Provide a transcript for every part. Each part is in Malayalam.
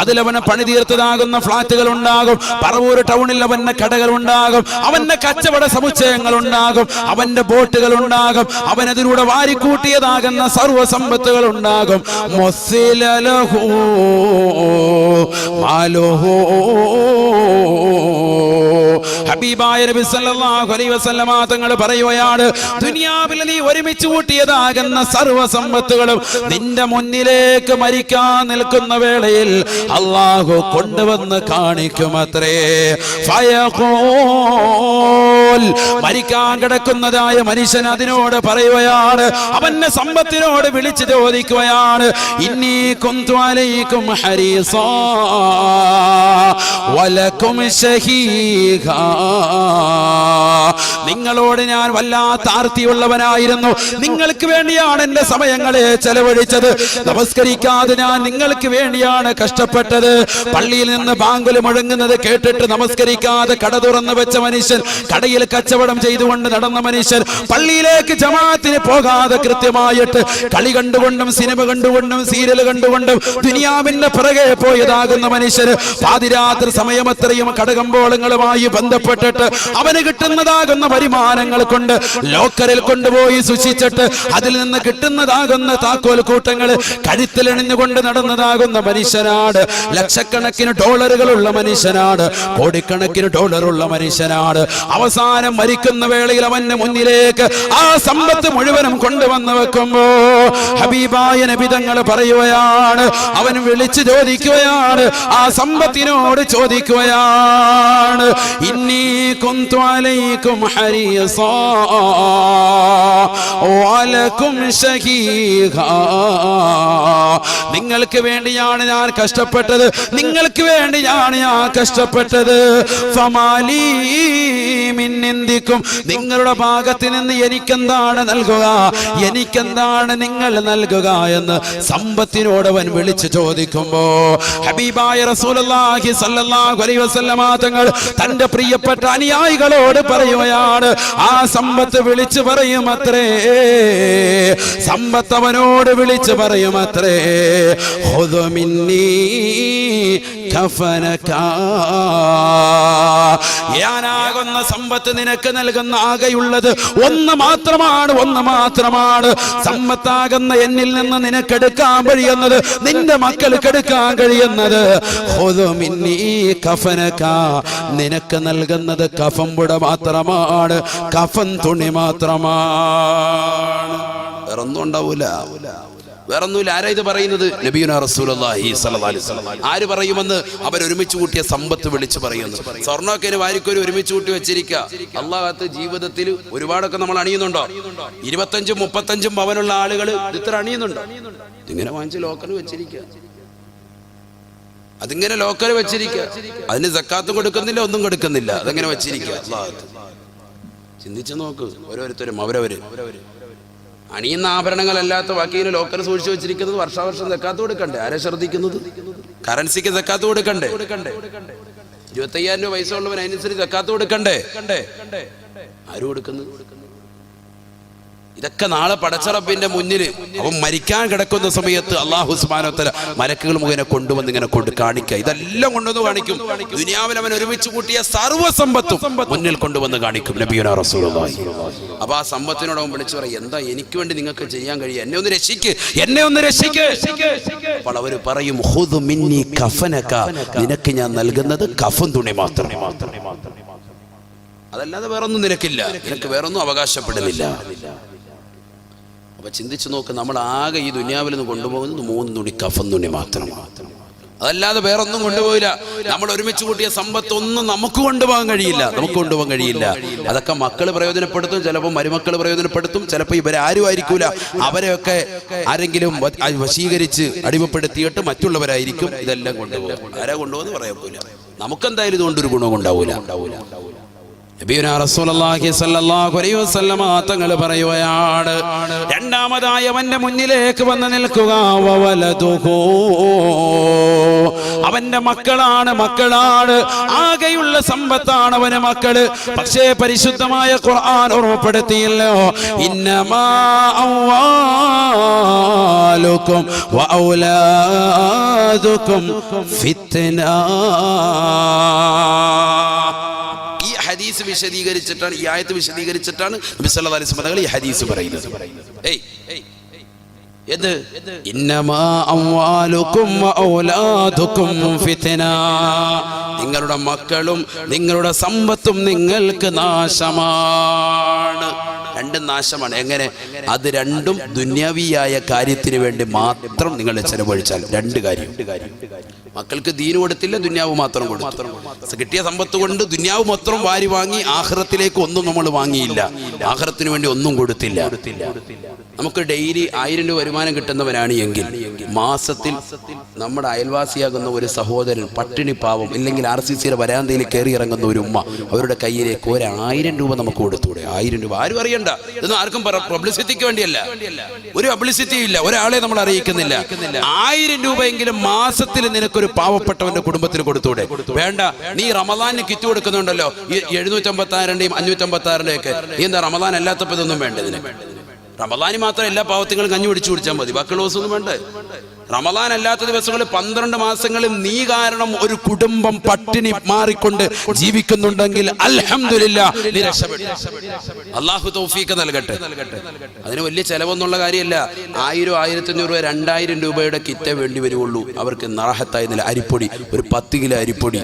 അതിലവന് പണി തീർത്തതാകുന്ന ഫ്ളാറ്റുകൾ ഉണ്ടാകും പറവൂർ ടൗണിൽ അവന്റെ കടകൾ ഉണ്ടാകും അവന്റെ കച്ചവട സമുച്ചയങ്ങൾ ഉണ്ടാകും അവന്റെ ബോട്ടുകൾ ഉണ്ടാകും അവനതിലൂടെ വാരിക്കൂട്ടിയതാകുന്ന സർവ സമ്പത്തുകൾ ഉണ്ടാകും മൊസ്സിലലഹു മാലുഹു. ഹബീബായ നബി സല്ലല്ലാഹു അലൈഹി വസല്ലമ തങ്ങൾ പറയുകയാണ് ദുനിയാവിൽ നീ ഒരുമിച്ച് കൂട്ടിയതാകുന്ന സർവ സമ്പത്തുകളും നിന്റെ മുന്നിലേക്ക് മരിക്കാൻ നിൽക്കുന്ന വേളയിൽ അള്ളാഹു കൊണ്ടുവന്ന് കാണിക്കുമത്രേ. മരിക്കാൻ കിടക്കുന്നതായ മനുഷ്യൻ അതിനോട് പറയുകയാണ്. അവന്റെ സമ്പത്തിനോട് വിളിച്ചു ചോദിക്കുകയാണ്. ഇന്നീ കുന്തു അലൈക്കും വലക്കും നിങ്ങളോട് ഞാൻ വല്ലാത്ത ആർത്തിയുള്ളവനായിരുന്നു. നിങ്ങൾക്ക് വേണ്ടിയാണ് എന്റെ സമയങ്ങളെ ചെലവഴിച്ചത്. നമസ്കരിക്കാതെ ഞാൻ നിങ്ങൾക്ക് വേണ്ടിയാണ് കഷ്ടപ്പെട്ടത്. പള്ളിയിൽ നിന്ന് ബാങ്കുൽ മുഴങ്ങുന്നത് കേട്ടിട്ട് നമസ്കരിക്കാതെ കട തുറന്നു വെച്ച മനുഷ്യൻ കടയിൽ കച്ചവടം ചെയ്തുകൊണ്ട് നടന്ന മനുഷ്യൻ പള്ളിയിലേക്ക് ജമാഅത്തിന് പോകാതെ കൃത്യമായിട്ട് കളി കണ്ടുകൊണ്ടും സിനിമ കണ്ടുകൊണ്ടും സീരിയൽ കണ്ടുകൊണ്ടും ദുനിയാവിന്റെ പിറകെ പോയതാകുന്ന മനുഷ്യന് പാതിരാത്രി സമയമത്രയും കടകമ്പോളങ്ങളുമായി ബന്ധപ്പെട്ടിട്ട് അവന് കിട്ടുന്നതാകുന്ന വരുമാനങ്ങൾ കൊണ്ട് ലോക്കറിൽ കൊണ്ടുപോയി സൂക്ഷിച്ചിട്ട് അതിൽ നിന്ന് കിട്ടുന്നതാകുന്ന താക്കോൽ കൂട്ടങ്ങൾ കഴുത്തിലണിഞ്ഞുകൊണ്ട് നടന്നതാകുന്ന മനുഷ്യനാണ് ലക്ഷക്കണക്കിന് ഡോളറുകളുള്ള മനുഷ്യനാണ് കോടിക്കണക്കിന് ഡോളറുള്ള മനുഷ്യനാണ് അവസാനം മരിക്കുന്ന വേളയിൽ അവന്റെ മുന്നിലേക്ക് ആ സമ്പത്ത് മുഴുവനും കൊണ്ടുവന്ന് വെക്കുമ്പോ ഹബീബായ നബിതങ്ങൾ പറയുകയാണ് അവൻ വിളിച്ചു ചോദിക്കുകയാണ് ആ സമ്പത്തിനോട് ചോദിക്കുകയാണ് ഇന്നീ കുന്തു ഹരീസാ വലക്കും ഷഹീഹാ നിങ്ങൾക്ക് വേണ്ടിയാണ് ഞാൻ കഷ്ടപ്പെട്ടത്. നിങ്ങൾക്ക് വേണ്ടിയാണ് ഞാൻ കഷ്ടപ്പെട്ടത്. മിന്നെന്തിക്കും നിങ്ങളുടെ ഭാഗത്ത് നിന്ന് എനിക്കെന്താണ് നൽകുക? എനിക്കെന്താണ് നിങ്ങൾ നൽകുക എന്ന് സമ്പത്തിനോട് അവൻ വിളിച്ചു ചോദിക്കുമ്പോ ഹബീബായ വസല്ലമ തങ്ങൾ തന്റെ പ്രിയപ്പെട്ട അനുയായികളോട് പറയുകയാണ് ആ സമ്പത്ത് വിളിച്ചു പറയും അത്രേ സമ്പത്ത് അവനോട് വിളിച്ചു പറയും അത്രേ مني കഫനകാ ഞാനാകുന്ന സമ്പത്ത് നിനക്ക് നൽകുന്ന ആകെയുള്ളത് ഒന്ന് മാത്രമാണ് ഒന്ന് മാത്രമാണ്. സമ്പത്താകുന്ന എന്നിൽ നിന്ന് കഴിയുന്നത് നിന്റെ മക്കൾക്ക് എടുക്കാൻ കഴിയുന്നത്. ഖുദ് മിന്നീ കഫനകാ. നിനക്ക് നൽകുന്നത് കഫംപുട മാത്രമാണ് കഫൻ തുണി മാത്രമാണ്. വേറൊന്നും വേറൊന്നുമില്ല. ആരാ ഇത് പറയുന്നത്? നബീന ആര് പറയുമെന്ന് അവർ ഒരുമിച്ച് കൂട്ടിയ സമ്പത്ത് വിളിച്ചു പറയുന്നു. സ്വർണമൊക്കെ വാരിക്കൊരു ഒരുമിച്ച് കൂട്ടി വെച്ചിരിക്കുക അള്ളാഹത്ത് ജീവിതത്തിൽ ഒരുപാടൊക്കെ നമ്മൾ അണിയുന്നുണ്ടോ? ഇരുപത്തഞ്ചും മുപ്പത്തഞ്ചും പവനുള്ള ആളുകൾ ഇത്ര അണിയുന്നുണ്ടോ? ഇങ്ങനെ വാങ്ങിച്ച് ലോക്കൽ വെച്ചിരിക്കുക അതിങ്ങനെ ലോക്കൽ വെച്ചിരിക്കുക അതിന് സക്കാത്തും കൊടുക്കുന്നില്ല ഒന്നും കൊടുക്കുന്നില്ല. അതങ്ങനെ വെച്ചിരിക്കുക അള്ളാഹത്ത് ചിന്തിച്ചു നോക്ക്. ഓരോരുത്തരും അവരവര്. അണിയുന്ന ആഭരണങ്ങളല്ലാത്ത ബാക്കിന് ലോക്കൽ സൂക്ഷിച്ചു വെച്ചിരിക്കുന്നത് വർഷാവർഷം തെക്കാത്ത കൊടുക്കണ്ടേ? ആരെ ശ്രദ്ധിക്കുന്നത്? കറൻസിക്ക് തെക്കാത്ത കൊടുക്കണ്ടേ? ഇരുപത്തയ്യായിരം രൂപ പൈസ ഉള്ളവൻ അതിനനുസരിച്ച് തെക്കാത്ത കൊടുക്കണ്ടേ? ആരും കൊടുക്കുന്നു ഇതൊക്കെ നാളെ പടച്ചറപ്പിന്റെ മുന്നിൽ അവൻ മരിക്കാൻ കിടക്കുന്ന സമയത്ത് അള്ളാഹു സുബാനോത്തല മരക്കുകൾ മുഖേന കൊണ്ടുവന്ന് ഇങ്ങനെ കൊണ്ട് കാണിക്കുക. ഇതെല്ലാം കൊണ്ടുവന്ന് കാണിക്കും. ദുനിയാവിൽ അവൻ ഒരുമിച്ച് കൂട്ടിയ സർവസമ്പത്തും മുന്നിൽ കൊണ്ടുവന്ന് കാണിക്കും. നബിയുന റസൂലുള്ളാഹി. അപ്പൊ ആ സമ്പത്തിനോട് അവൻ വിളിച്ചു പറയും എന്താ എനിക്ക് വേണ്ടി നിങ്ങൾക്ക് ചെയ്യാൻ കഴിയും എന്നെ ഒന്ന് രക്ഷിക്ക്. എന്നെ ഒന്ന് രക്ഷിക്ക്. അപ്പോൾ അവർ പറയും "ഖുദ് മിന്നി കഫനക. നിനക്ക് ഞാൻ നൽകുന്നത് കഫൻ തുണി മാത്രം. അതല്ലാതെ വേറൊന്നും നിനക്കില്ല. നിനക്ക് വേറൊന്നും അവകാശപ്പെടുന്നില്ല. അപ്പൊ ചിന്തിച്ചു നോക്ക് നമ്മൾ ആകെ ഈ ദുനിയാവിൽ നിന്ന് കൊണ്ടുപോകുന്നത് മൂന്ന് തുണി കഫൻ തുണി മാത്രം അതല്ലാതെ വേറൊന്നും കൊണ്ടുപോയില്ല. നമ്മൾ ഒരുമിച്ച് കൂട്ടിയ സമ്പത്ത് ഒന്നും നമുക്ക് കൊണ്ടുപോകാൻ കഴിയില്ല. നമുക്ക് കൊണ്ടുപോകാൻ കഴിയില്ല. അതൊക്കെ മക്കൾ പ്രയോജനപ്പെടുത്തും ചിലപ്പോൾ മരുമക്കൾ പ്രയോജനപ്പെടുത്തും ചിലപ്പോൾ ഇവരെ ആരും ആയിരിക്കൂല. അവരെയൊക്കെ ആരെങ്കിലും വശീകരിച്ച് അടിമപ്പെടുത്തിയിട്ട് മറ്റുള്ളവരായിരിക്കും ഇതെല്ലാം കൊണ്ടുപോകും ആരാ കൊണ്ടുപോകുന്ന പറയാൻ നമുക്കെന്തായാലും ഇതുകൊണ്ടൊരു ഗുണവും ഉണ്ടാവൂല ഉണ്ടാവൂല. അലൈഹി വസല്ലമ തങ്ങൾ പറയുകയാണ് രണ്ടാമതായി അവന്റെ മുന്നിലേക്ക് വന്ന് നിൽക്കുക അവന്റെ മക്കളാണ് മക്കളാണ് ആകെയുള്ള സമ്പത്താണ് അവന് മക്കൾ. പക്ഷേ പരിശുദ്ധമായ ഖുർആൻ ഓർമ്മപ്പെടുത്തിയല്ലോ ഇന്നമാ അംവാലുക്കും ഹദീസ് വിശദീകരിച്ചിട്ടാണ് ഈ ആയത്ത് വിശദീകരിച്ചിട്ടാണ് നബി സല്ലല്ലാഹു അലൈഹി ഈ ഹദീസ് പറയുന്നത്. നിങ്ങളുടെ മക്കളും നിങ്ങളുടെ സമ്പത്തും നിങ്ങൾക്ക് നാശമാണ് രണ്ടും നാശമാണ്. എങ്ങനെ? അത് രണ്ടും ദുന്യാവിയായ കാര്യത്തിന് വേണ്ടി മാത്രം നിങ്ങൾ ചെലവഴിച്ചാൽ രണ്ട് കാര്യം. മക്കൾക്ക് ദീന് കൊടുത്തില്ല ദുന്യാവ് മാത്രം കൊടുത്തു. കിട്ടിയ സമ്പത്ത് കൊണ്ട് ദുന്യാവ് മൊത്തം വാരി വാങ്ങി ആഹ്റത്തിലേക്ക് ഒന്നും നമ്മൾ വാങ്ങിയില്ല. ആഹ്റത്തിന് വേണ്ടി ഒന്നും കൊടുത്തില്ല. നമുക്ക് ഡെയിലി ആയിരം രൂപ വരുമാനം കിട്ടുന്നവരാണ് എങ്കിൽ മാസത്തിൽ നമ്മുടെ അയൽവാസിയാകുന്ന ഒരു സഹോദരൻ പട്ടിണി പാവം ഇല്ലെങ്കിൽ ആർ സി സിയുടെ വരാന്തയിൽ കയറി ഇറങ്ങുന്ന ഒരു ഉമ്മ അവരുടെ കയ്യിലേക്ക് ഒരായിരം രൂപ നമുക്ക് കൊടുത്തൂടെ ആയിരം രൂപ. ആരും അറിയണ്ട. ഇതൊന്നും ആർക്കും പബ്ലിസിറ്റിക്ക് വേണ്ടിയല്ല. ഒരു പബ്ലിസിറ്റി ഇല്ല. ഒരാളെ നമ്മൾ അറിയിക്കുന്നില്ല. ആയിരം രൂപയെങ്കിലും മാസത്തിൽ നിനക്കൊരു പാവപ്പെട്ടവന്റെ കുടുംബത്തിന് കൊടുത്തൂടെ? വേണ്ട. നീ റമദാനിന് കിറ്റ് കൊടുക്കുന്നുണ്ടല്ലോ. എഴുന്നൂറ്റമ്പത്തി ആറിന്റെയും അഞ്ഞൂറ്റമ്പത്തി ആറിന്റെയും ഒക്കെ നീ എന്താ റമദാൻ അല്ലാത്തപ്പോ ഇതൊന്നും വേണ്ട ഇതിന്. റമദാനി മാത്രം എല്ലാ പാവത്തിങ്ങളും കഞ്ഞി പിടിച്ചു കുടിച്ചാൽ മതി. ബാക്കിയുള്ള ദിവസമൊന്നും വേണ്ടേ. റമദാൻ അല്ലാത്ത ദിവസങ്ങളിൽ പന്ത്രണ്ട് മാസങ്ങളിൽ നീ കാരണം ഒരു കുടുംബം പട്ടിണി മാറിക്കൊണ്ട് ജീവിക്കുന്നുണ്ടെങ്കിൽ അള്ളാഹു തൗഫീക്ക് നൽകട്ടെ. അതിന് വലിയ ചെലവൊന്നുള്ള കാര്യമല്ല. ആയിരം ആയിരത്തി അഞ്ഞൂറ് രൂപ രണ്ടായിരം രൂപയുടെ കിറ്റേ വേണ്ടി വരുള്ളൂ അവർക്ക് നറഹത്തായ നില. അരിപ്പൊടി ഒരു പത്ത് കിലോ അരിപ്പൊടി.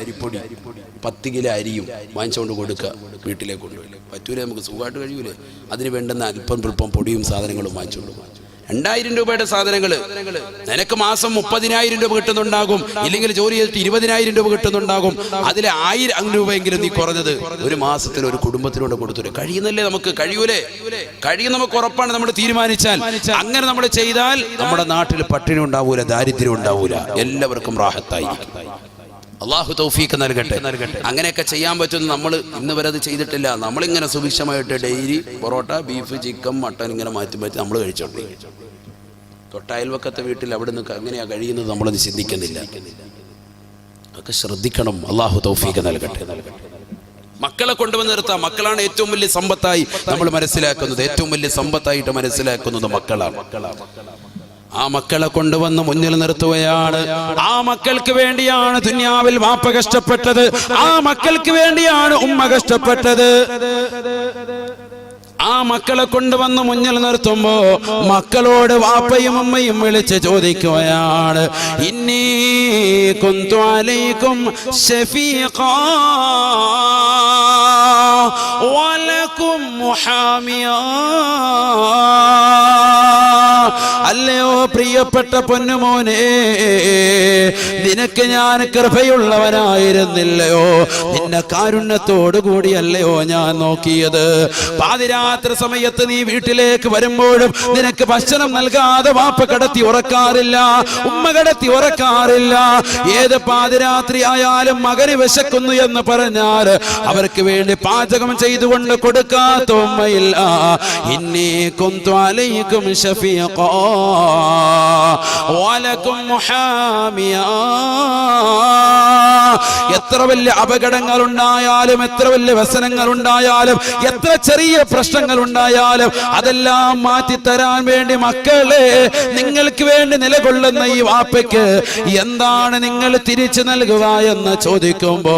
പത്ത് കിലോ അരിയും വാങ്ങിച്ചുകൊണ്ട് കൊടുക്കുക. വീട്ടിലേക്ക് കൊണ്ടുപോയി പറ്റൂലേ നമുക്ക് സുഖമായിട്ട് കഴിയൂലേ? അതിന് വേണ്ടുന്ന അല്പം പുൽപ്പം പൊടിയും സാധനങ്ങളും വാങ്ങിച്ചുകൊണ്ട് പോകും രണ്ടായിരം രൂപയുടെ സാധനങ്ങൾ നിനക്ക് മാസം മുപ്പതിനായിരം രൂപ കിട്ടുന്നുണ്ടാകും. ഇല്ലെങ്കിൽ ജോലി ചെയ്തിട്ട് ഇരുപതിനായിരം രൂപ കിട്ടുന്നുണ്ടാകും. അതിലെ ആയിരം രൂപയെങ്കിലും നീ കുറഞ്ഞത് ഒരു മാസത്തിൽ ഒരു കുടുംബത്തിനോട് കൊടുത്തു കഴിയുന്നല്ലേ നമുക്ക്? കഴിയൂലേ? കഴിയും നമുക്ക് ഉറപ്പാണ് നമ്മൾ തീരുമാനിച്ചാൽ. അങ്ങനെ നമ്മൾ ചെയ്താൽ നമ്മുടെ നാട്ടിൽ പട്ടിണി ഉണ്ടാവൂല ദാരിദ്ര്യം ഉണ്ടാവൂല. എല്ലാവർക്കും റാഹത്തായിരിക്കും അള്ളാഹു തൗഫീക്ക് നൽകട്ടെ. നൽകട്ടെ അങ്ങനെയൊക്കെ ചെയ്യാൻ പറ്റുന്ന നമ്മൾ ഇന്ന് വരെ അത് ചെയ്തിട്ടില്ല. നമ്മളിങ്ങനെ സുഭിക്ഷമായിട്ട് daily parotta beef chicken mutton ഇങ്ങനെ മാറ്റി മാറ്റി നമ്മൾ കഴിച്ചോണ്ട് തൊട്ടയൽവക്കത്തെ വീട്ടിൽ അവിടെ നിന്ന് എങ്ങനെയാ കഴിയുന്നത് നമ്മളത് ചിന്തിക്കുന്നില്ല. അതൊക്കെ ശ്രദ്ധിക്കണം. അള്ളാഹു തൗഫീക്ക് നൽകട്ടെ. നൽകട്ടെ മക്കളെ കൊണ്ടുവന്ന് നിർത്താം. മക്കളാണ് ഏറ്റവും വലിയ സമ്പത്തായി നമ്മൾ മനസ്സിലാക്കുന്നത്. ഏറ്റവും വലിയ സമ്പത്തായിട്ട് മനസ്സിലാക്കുന്നത് മക്കളാണ് മക്കളാണ്. ആ മക്കളെ കൊണ്ടുവന്ന് മുന്നിൽ നിർത്തുകയാണ്. ആ മക്കൾക്ക് വേണ്ടിയാണ് ദുന്യാവിൽ വാപ്പ കഷ്ടപ്പെട്ടത്. ആ മക്കൾക്ക് വേണ്ടിയാണ് ഉമ്മ കഷ്ടപ്പെട്ടത്. ആ മക്കളെ കൊണ്ടുവന്ന് മുന്നിൽ നിർത്തുമ്പോ മക്കളോട് വാപ്പയും ഉമ്മയും വിളിച്ച് ചോദിക്കുകയാണ്. ഇന്നീ കുന്തു അലൈക്കും ഷഫീഖാ വലക്കും മുഹാമിയാ പ്രിയപ്പെട്ട പൊന്നുമോനെ നിനക്ക് ഞാൻ കൃപയുള്ളവനായിരുന്നില്ലയോ? നിന്നെ കാരുണ്യത്തോടു കൂടിയല്ലയോ ഞാൻ നോക്കിയത്? പാതിരാത്രി സമയത്ത് നീ വീട്ടിലേക്ക് വരുമ്പോഴും നിനക്ക് ഭക്ഷണം നൽകാതെ വാപ്പ കടത്തി ഉറക്കാറില്ല ഉമ്മ കടത്തി ഉറക്കാറില്ല. ഏത് പാതിരാത്രി ആയാലും മകന് വിശക്കുന്നു എന്ന് പറഞ്ഞാൽ അവർക്ക് വേണ്ടി പാചകം ചെയ്തുകൊണ്ട് കൊടുക്കാത്ത ഉമ്മയില്ല. ഇന്നേ കുന്തു അലൈക്കും ഷഫീഖാ വലക്കും മുഹാമിയാ. എത്ര വലിയ അപകടങ്ങൾ ഉണ്ടായാലും എത്ര വലിയ വ്യസനങ്ങൾ ഉണ്ടായാലും എത്ര ചെറിയ പ്രശ്നങ്ങൾ ഉണ്ടായാലും അതെല്ലാം മാറ്റി തരാൻ വേണ്ടി മക്കളെ നിങ്ങൾക്ക് വേണ്ടി നിലകൊള്ളുന്ന ഈ വാപ്പയ്ക്ക് എന്താണ് നിങ്ങൾ തിരിച്ചു നൽകുക എന്ന് ചോദിക്കുമ്പോ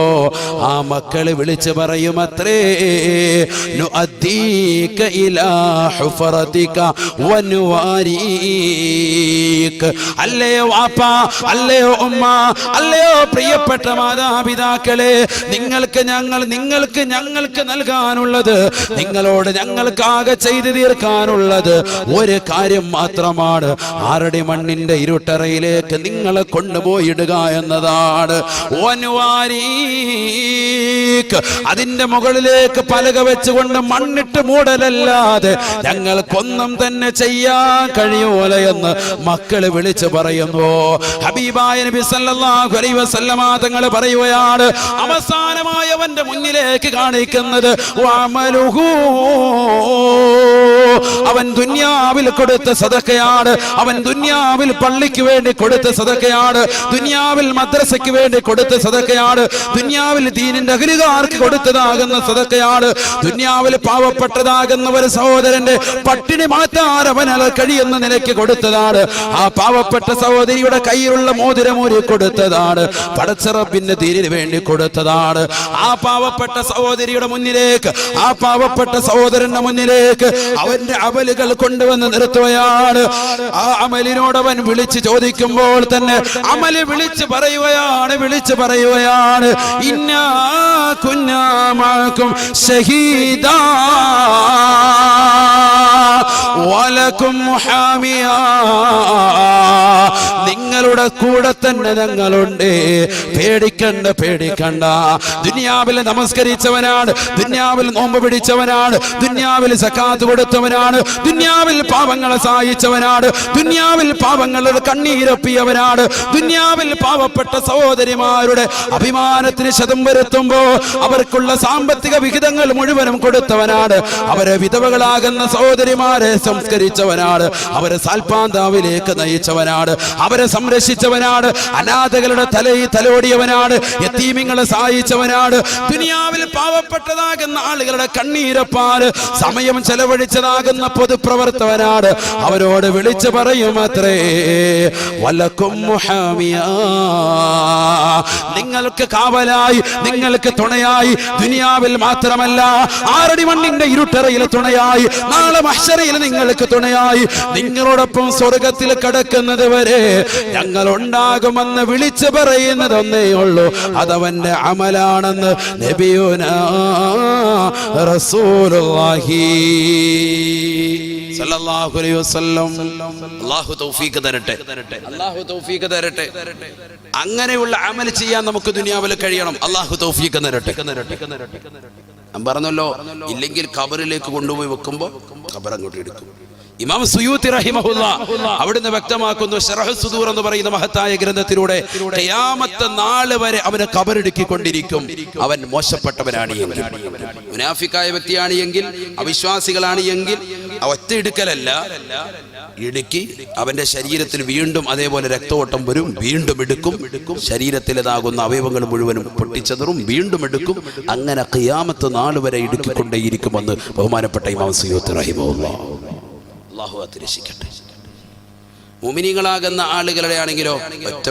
ആ മക്കൾ വിളിച്ചു പറയും അത്രേ അല്ലയോ അല്ലയോ ഉമ്മ അല്ലയോ പ്രിയപ്പെട്ട മാതാപിതാക്കളെ നിങ്ങൾക്ക് ഞങ്ങൾ നിങ്ങൾക്ക് ഞങ്ങൾക്ക് നൽകാനുള്ളത് നിങ്ങളോട് ഞങ്ങൾക്കാകെ ചെയ്തു തീർക്കാനുള്ളത് ഒരു കാര്യം മാത്രമാണ്. ആരുടെ മണ്ണിന്റെ ഇരുട്ടറയിലേക്ക് നിങ്ങളെ കൊണ്ടുപോയിടുക എന്നതാണ്. അതിന്റെ മുകളിലേക്ക് പലക വെച്ചുകൊണ്ട് മണ്ണിട്ട് മൂടലല്ലാതെ ഞങ്ങൾക്കൊന്നും തന്നെ ചെയ്യാൻ കഴിയൂല എന്ന് മക്കൾ വിളിച്ചു പറയുന്നു. ഹബീബായ നബി സല്ലല്ലാഹു അലൈഹി വസല്ലമ തങ്ങൾ പറയുകയാണ് അവസാനമായി അവന്റെ മുന്നിലേക്ക് കാണിക്കുന്നത്. അവൻ ദുന്യാവിൽ കൊടുത്ത സതക്കയാണ് അവൻ ദുന്യാവിൽ പള്ളിക്ക് വേണ്ടി കൊടുത്ത സതക്കയാണ് ദുന്യാവിൽ മദ്രസയ്ക്ക് വേണ്ടി കൊടുത്ത സതക്കയാണ് ദുന്യാവിൽ ദീനിന്റെ അഖിലുകാർക്ക് കൊടുത്തതാകുന്ന സതക്കയാണ് ദുന്യാവിൽ പാവപ്പെട്ടതാകുന്ന ഒരു സഹോദരന്റെ പട്ടിണി മാറ്റാൻ അത് കഴിയുന്ന നിലയ്ക്ക് കൊടുത്തതാണ്. ആ പാവപ്പെട്ട സഹോദരിയുടെ കയ്യിലുള്ള മോതിരമൂരി കൊടുത്തതാണ്. പടച്ചറപ്പിന്റെ ദീനിന് വേണ്ടി കൊടുത്തതാണ്. ആ പാവപ്പെട്ട സഹോദരിയുടെ മുന്നിലേക്ക് ആ പാവപ്പെട്ട സഹോദരന്റെ മുന്നിലേക്ക് അവന്റെ അമലുകൾ കൊണ്ടുവന്ന് നിർത്തുകയാണ്. ആ അമലിനോട് അവൻ വിളിച്ച് ചോദിക്കുമ്പോൾ തന്നെ അമൽ വിളിച്ച് പറയുകയാണ് വിളിച്ച് പറയുകയാണ്. ഇന്നാ കുഞ്ഞാമാക്കും ഷഹീദ വലക്കും നിങ്ങളുടെ കൂടെ തന്നെ ഞങ്ങളുണ്ട്. പേടിക്കണ്ട പേടിക്കണ്ട. ദുനിയാവിൽ നമസ്കരിച്ചവനാണ് ദുനിയാവിൽ നോമ്പ് പിടിച്ചവനാണ് ദുനിയാവിൽ സക്കാത്ത് കൊടുത്തവനാണ് ദുനിയാവിൽ പാവങ്ങളെ സഹായിച്ചവനാണ് ദുനിയാവിൽ പാവങ്ങളുടെ കണ്ണീരൊപ്പിയവനാണ് ദുനിയാവിൽ പാവപ്പെട്ട സഹോദരിമാരുടെ അഭിമാനത്തിന് ശതം വരുത്തുമ്പോ അവർക്കുള്ള സാമ്പത്തിക വിഹിതങ്ങൾ മുഴുവനും കൊടുത്തവനാണ്. അവരെ വിധവകളാകുന്ന സഹോദരിമാരെ സംസ്കരിച്ചവനാണ്. അവരെ സാൽപാന്താവിലേക്ക് നയിച്ചവനാണ്. അവരെ സംരക്ഷിച്ചവനാണ്. അനാഥകളുടെ തലയിൽ തലോടിയവനാണ്. യത്തീമിങ്ങളെ സഹായിച്ചവനാണ് ദുനിയാവിൽ പാവപ്പെട്ടതാകുന്ന ആളുകളുടെ കണ്ണീരപ്പാൽ സമയം ചെലവഴിച്ചതാകുന്ന പൊതുപ്രവർത്തകനാണ് അവരോട് വിളിച്ചു പറയും അത്രേ വലക്കും. നിങ്ങൾക്ക് കാവലായി നിങ്ങൾക്ക് തുണയായി ദുനിയാവിൽ മാത്രമല്ല ആറടി മണ്ണിന്റെ ഇരുട്ടറയിൽ തുണയായി നാളെ മഷറയിൽ നിങ്ങൾക്ക് തുണയായി. നിങ്ങളോടൊപ്പം സ്വർഗത്തിൽ കിടക്കുന്നത് വരെ ഞങ്ങൾ ഉണ്ടാകുമെന്ന് വിളിച്ചു പറയുന്നതൊന്നേ ഉള്ളൂ. അതവന്റെ അമലാണെന്ന് നബിയുന റസൂലുള്ളാഹി. സല്ലല്ലാഹു അലൈഹി വസല്ലം. അല്ലാഹു തൗഫീഖ് തരട്ടെ. അല്ലാഹു തൗഫീഖ് തരട്ടെ. അങ്ങനെയുള്ള അമൽ ചെയ്യാൻ നമുക്ക് ദുനിയാവിൽ കഴിയണം. അല്ലാഹു തൗഫീഖ് തരട്ടെ. ഞാൻ പറഞ്ഞല്ലോ ഇല്ലെങ്കിൽ കബറിലേക്ക് കൊണ്ടുപോയി വെക്കുമ്പോൾ ഖബർ അങ്ങോട്ട് എടുക്കും. ഇമാം സുയൂത്തി റഹിമഹുല്ല അവിടുന്ന് വ്യക്തമാക്കുന്നു ഷറഹ് സുദൂർ എന്ന് പറയുന്ന മഹത്തായ ഗ്രന്ഥത്തിലൂടെ ഖിയാമത്ത് നാൾ വരെ അവന് കബറിടുക്കിക്കൊണ്ടിരിക്കും അവൻ മോശപ്പെട്ടവനാണ് എങ്കിൽ മുനാഫിക്കായ വ്യക്തിയാണ് എങ്കിൽ അവിശ്വാസികളാണ് എങ്കിൽ ഒറ്റ ഇടുക്കലല്ല ഇടുക്കി അവന്റെ ശരീരത്തിൽ വീണ്ടും അതേപോലെ രക്തോട്ടം വരും വീണ്ടും എടുക്കും. ശരീരത്തിലേതാകുന്ന അവയവങ്ങൾ മുഴുവനും പൊട്ടിച്ചതറും വീണ്ടും എടുക്കും. അങ്ങനെ ഖിയാമത്ത് നാല് വരെ ഇടുക്കിക്കൊണ്ടേയിരിക്കുമെന്ന് ബഹുമാനപ്പെട്ട ഇമാം സുയൂത്ത് റഹിമുള്ള അള്ളാഹു അത് രക്ഷിക്കട്ടെ. മുമിനികളാകുന്ന ആളുകളുടെ ആണെങ്കിലോ ഒറ്റ